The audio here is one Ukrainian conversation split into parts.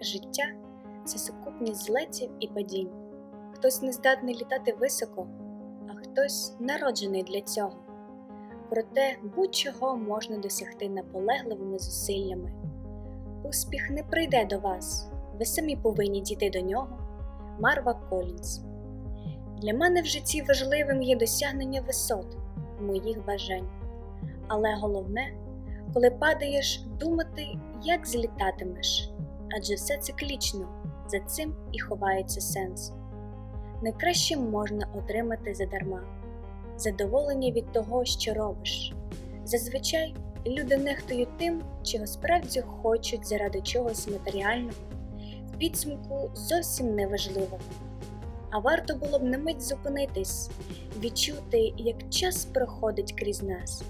Життя це сукупність злетів і падінь. Хтось не здатний літати високо, а хтось народжений для цього. Проте будь-чого можна досягти наполегливими зусиллями. Успіх не прийде до вас, ви самі повинні дійти до нього. Марва Колінс. Для мене в житті важливим є досягнення висот моїх бажань. Але головне, коли падаєш, думати, як злітатимеш, адже все циклічно, за цим і ховається сенс. Найкраще можна отримати задарма задоволення від того, що робиш. Зазвичай люди нехтують тим, чого справді хочуть заради чогось матеріального, в підсумку зовсім неважливо. А варто було б на мить зупинитись, відчути, як час проходить крізь нас.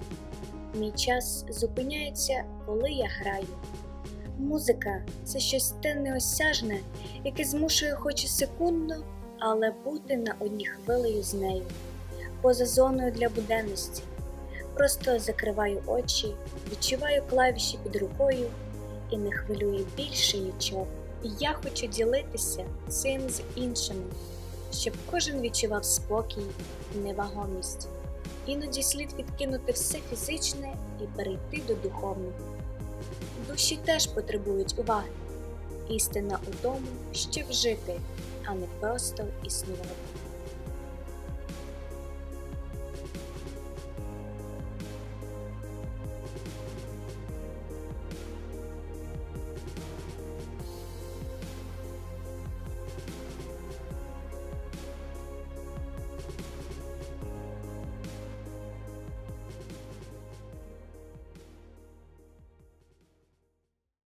Мій час зупиняється, коли я граю. Музика це щось те неосяжне, яке змушує хоч і секундно, але бути на одній хвилею з нею, поза зоною для буденності. Просто закриваю очі, відчуваю клавіші під рукою і не хвилює більше нічого. І я хочу ділитися цим з іншими, щоб кожен відчував спокій і невагомість. Іноді слід відкинути все фізичне і перейти до духовного. Душі теж потребують уваги. Істина у тому, щоб жити, а не просто існувати.